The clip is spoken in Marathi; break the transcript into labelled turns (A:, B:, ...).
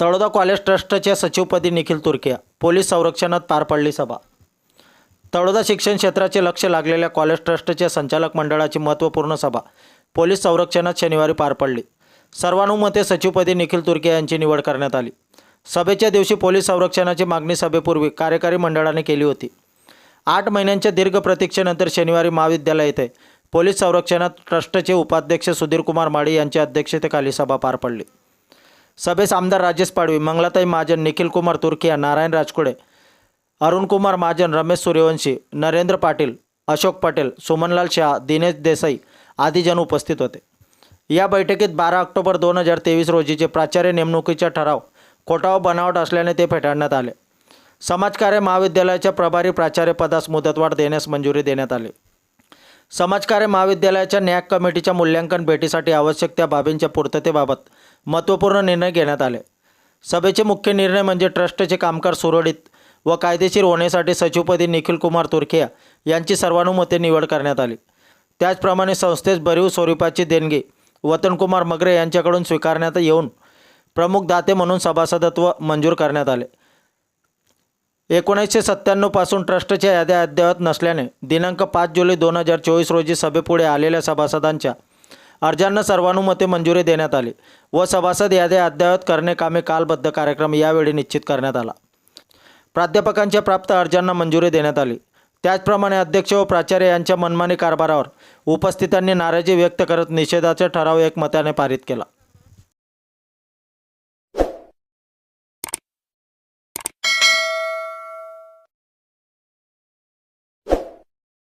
A: तळोदा कॉलेज ट्रस्टच्या सचिवपदी निखिल तुर्किया पोलीस संरक्षणात पार पडली सभा. तळोदा शिक्षण क्षेत्राचे लक्ष लागलेल्या कॉलेज ट्रस्टच्या संचालक मंडळाची महत्त्वपूर्ण सभा. पोलीस संरक्षणात शनिवारी पार पडली. सर्वानुमते सचिवपदी निखिल तुर्के यांची निवड करण्यात आली. सभेच्या दिवशी पोलीस संरक्षणाची मागणी सभेपूर्वी कार्यकारी मंडळाने केली होती. आठ महिन्यांच्या दीर्घ प्रतीक्षेनंतर शनिवारी महाविद्यालय येथे पोलीस संरक्षणात ट्रस्टचे उपाध्यक्ष सुधीरकुमार माळी यांच्या अध्यक्षतेखाली सभा पार पडली. सभेस आमदार राजेश पाडवी मंगलाताई महाजन निखिल कुमार तुर्किया नारायण राजकुडे अरुणकुमार महाजन रमेश सूर्यवंशी नरेंद्र पाटील अशोक पटेल सुमनलाल शहा दिनेश देसाई आदीजण उपस्थित होते. या बैठकीत बारा ऑक्टोबर दोन हजार तेवीस रोजीचे प्राचार्य नेमणुकीचा ठराव खोटा व बनावट असल्याने ते फेटाळण्यात आले. समाजकार्य महाविद्यालयाच्या प्रभारी प्राचार्यपदास मुदतवाढ देण्यास मंजुरी देण्यात आली. समाजकार्य महाविद्यालयाच्या न्याय कमिटीच्या मूल्यांकन भेटीसाठी आवश्यक त्या बाबींच्या पूर्ततेबाबत महत्त्वपूर्ण निर्णय घेण्यात आले. सभेचे मुख्य निर्णय म्हणजे ट्रस्टचे कामकाज सुरळीत व कायदेशीर होण्यासाठी सचिवपदी निखिल कुमार तुर्खिया यांची सर्वानुमते निवड करण्यात आली. त्याचप्रमाणे संस्थेस भरीव स्वरूपाची देणगी वतनकुमार मगरे यांच्याकडून स्वीकारण्यात येऊन प्रमुख दाते म्हणून सभासदत्व मंजूर करण्यात आले. एकोणीसशे सत्त्याण्णवपासून ट्रस्टच्या याद्या अद्ययावत नसल्याने दिनांक पाच जुलै दोन हजार चोवीस रोजी सभेपुढे आलेल्या सभासदांच्या अर्जांना सर्वानुमते मंजुरी देण्यात आली व सभासद याद्या अद्ययावत करणे कामे कालबद्ध कार्यक्रम यावेळी निश्चित करण्यात आला. प्राध्यापकांच्या प्राप्त अर्जांना मंजुरी देण्यात आली. त्याचप्रमाणे अध्यक्ष व प्राचार्य यांच्या मनमानी कारभारावर उपस्थितांनी नाराजी व्यक्त करत निषेधाचा ठराव एकमताने पारित केला.